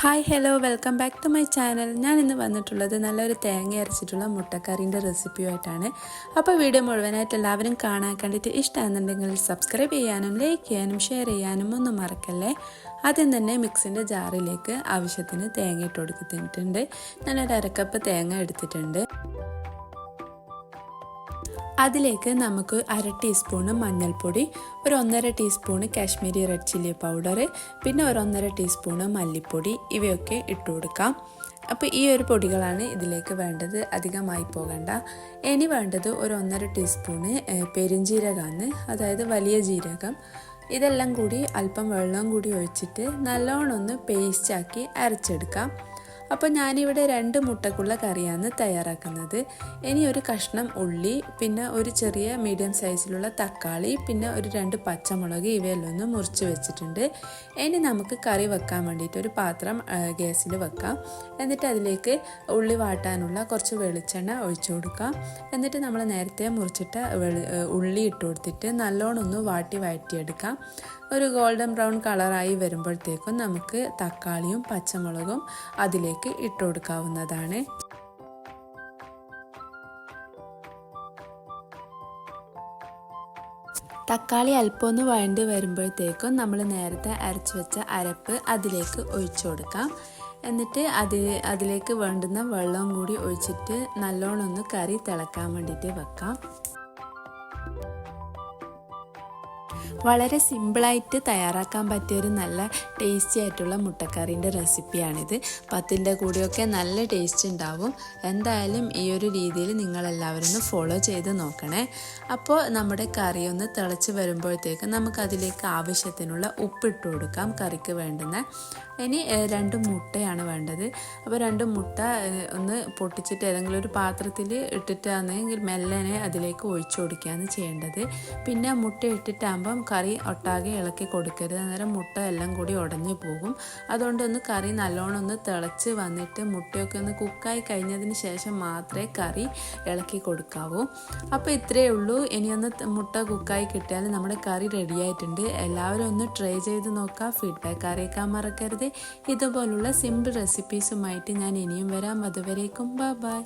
Hi hello welcome back to my channel ഞാൻ ഇന്ന് വന്നിട്ടുള്ളത് നല്ലൊരു തേങ്ങ അരച്ചിട്ടുള്ള മുട്ടക്കറിന്റെ റെസിപ്പിയുമായിട്ടാണ്. അപ്പോൾ വീഡിയോ മുഴുവനായിട്ട് എല്ലാവരും കാണാൻ കണ്ടിട്ട് ഇഷ്ടമാണെന്നുണ്ടെങ്കിൽ സബ്സ്ക്രൈബ് ചെയ്യാനും ലൈക്ക് ചെയ്യാനും ഷെയർ ചെയ്യാനും ഒന്നും മറക്കല്ലേ? ആദ്യം തന്നെ മിക്സിന്റെ ജാറിലേക്ക് ആവശ്യത്തിന് തേങ്ങ ഇട്ട് കൊടുത്തിട്ടുണ്ട് ഞാനൊരു അരക്കപ്പ് തേങ്ങ എടുത്തിട്ടുണ്ട്. അതിലേക്ക് നമുക്ക് അര ടീസ്പൂണ് മഞ്ഞൾപ്പൊടി ഒരു ഒന്നര teaspoon Kashmiri red chilli powder പിന്നെ ഒരു ഒന്നര ടീസ്പൂണ് മല്ലിപ്പൊടി ഇവയൊക്കെ ഇട്ട് കൊടുക്കാം. അപ്പോൾ ഈ ഒരു പൊടികളാണ് ഇതിലേക്ക് വേണ്ടത്. അധികമായി പോകണ്ട. ഇനി വേണ്ടത് ഒരു ഒന്നര ടീസ്പൂണ് പെരുംജീരകമാണ് അതായത് വലിയ ജീരകം. ഇതെല്ലാം കൂടി അല്പം വെള്ളം കൂടി ഒഴിച്ചിട്ട് നല്ലോണം ഒന്ന് പേസ്റ്റാക്കി അരച്ചെടുക്കാം. അപ്പോൾ ഞാനിവിടെ രണ്ട് മുട്ടക്കുള്ള കറിയാണ് തയ്യാറാക്കുന്നത്. ഇനി ഒരു കഷ്ണം ഉള്ളി പിന്നെ ഒരു ചെറിയ മീഡിയം സൈസിലുള്ള തക്കാളി പിന്നെ ഒരു രണ്ട് പച്ചമുളക് ഇവയെല്ലാം ഒന്ന് മുറിച്ച് വെച്ചിട്ടുണ്ട്. ഇനി നമുക്ക് കറി വെക്കാൻ വേണ്ടിയിട്ട് ഒരു പാത്രം ഗ്യാസിൽ വെക്കാം. എന്നിട്ട് അതിലേക്ക് ഉള്ളി വാട്ടാനുള്ള കുറച്ച് വെളിച്ചെണ്ണ ഒഴിച്ചു കൊടുക്കാം. എന്നിട്ട് നമ്മൾ നേരത്തെ മുറിച്ചിട്ട് ഉള്ളി ഇട്ട് കൊടുത്തിട്ട് നല്ലോണം ഒന്ന് വാട്ടി വഴറ്റിയെടുക്കാം. ഒരു ഗോൾഡൻ ബ്രൗൺ കളറായി വരുമ്പോഴത്തേക്കും നമുക്ക് തക്കാളിയും പച്ചമുളകും അതിലേക്ക് ഇട്ട് കൊടുക്കാവുന്നതാണ്. തക്കാളി അല്പമൊന്ന് വഴണ്ട് വരുമ്പോഴത്തേക്കും നമ്മൾ നേരത്തെ അരച്ചു വെച്ച അരപ്പ് അതിലേക്ക് ഒഴിച്ചു കൊടുക്കാം. എന്നിട്ട് അതിൽ അതിലേക്ക് വേണ്ടുന്ന വെള്ളം കൂടി ഒഴിച്ചിട്ട് നല്ലോണം ഒന്ന് കറി തിളക്കാൻ വേണ്ടിയിട്ട് വെക്കാം. വളരെ സിമ്പിളായിട്ട് തയ്യാറാക്കാൻ പറ്റിയ ഒരു നല്ല ടേസ്റ്റി ആയിട്ടുള്ള മുട്ടക്കറീന്റെ റെസിപ്പിയാണിത്. പത്തിന്റെ കൂടെയൊക്കെ നല്ല ടേസ്റ്റ് ഉണ്ടാവും. എന്തായാലും ഈ ഒരു രീതിയിൽ നിങ്ങളെല്ലാവരും ഒന്ന് ഫോളോ ചെയ്ത് നോക്കണേ. അപ്പോൾ നമ്മുടെ കറി ഒന്ന് തിളച്ച് വരുമ്പോഴത്തേക്ക് നമുക്കതിലേക്ക് ആവശ്യത്തിനുള്ള ഉപ്പിട്ട് കൊടുക്കാം കറിക്ക് വേണ്ടുന്ന. ഇനി രണ്ട് മുട്ടയാണ് വേണ്ടത്. അപ്പോൾ രണ്ട് മുട്ട ഒന്ന് പൊട്ടിച്ചിട്ട് ഏതെങ്കിലും ഒരു പാത്രത്തിൽ ഇട്ടിട്ടാണെങ്കിൽ മെല്ലനെ അതിലേക്ക് ഒഴിച്ചു കൊടുക്കുകയാണ് ചെയ്യേണ്ടത്. പിന്നെ മുട്ട ഇട്ടിട്ടാകുമ്പം കറി ഒട്ടാകെ ഇളക്കി കൊടുക്കരുത്. അന്നേരം മുട്ട എല്ലാം കൂടി ഉടഞ്ഞു പോകും. അതുകൊണ്ട് ഒന്ന് കറി നല്ലോണം ഒന്ന് തിളച്ച് വന്നിട്ട് മുട്ടയൊക്കെ ഒന്ന് കുക്കായി കഴിഞ്ഞതിന് ശേഷം മാത്രമേ കറി ഇളക്കി കൊടുക്കാവൂ. അപ്പോൾ ഇത്രയേ ഉള്ളൂ. ഇനി ഒന്ന് മുട്ട കുക്കായി കിട്ടിയാൽ നമ്മുടെ കറി റെഡിയായിട്ടുണ്ട് എല്ലാവരും ഒന്ന് ട്രൈ ചെയ്ത് നോക്കുക. ഫീഡ്ബാക്ക് അറിയിക്കാൻ മറക്കരുത്. ഇതുപോലുള്ള സിമ്പിൾ റെസിപ്പീസുമായിട്ട് ഞാൻ ഇനിയും വരാം. അതുവരേക്കും ബൈ